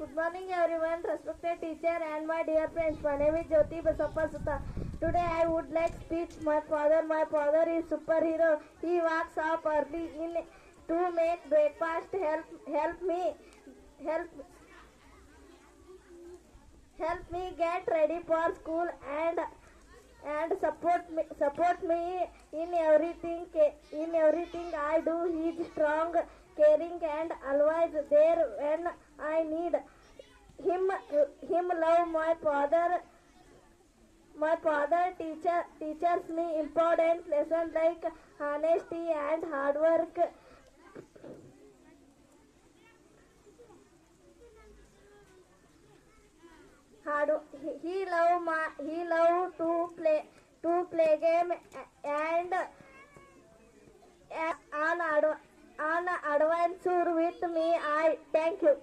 Everyone, respected teacher and my dear friends. My name is Jyoti Basappa Sutta. Today I would like speech my father. My father is superhero. He wakes up early in to make breakfast. Help help me help help me get ready for school and and support me support me in everything in everything I do. He is strong, caring, and always there when I need him. Him love my father. My father teacher teaches me important lessons like honesty and hard work. hard he, love my he love to play to play game and adventure with me i thank you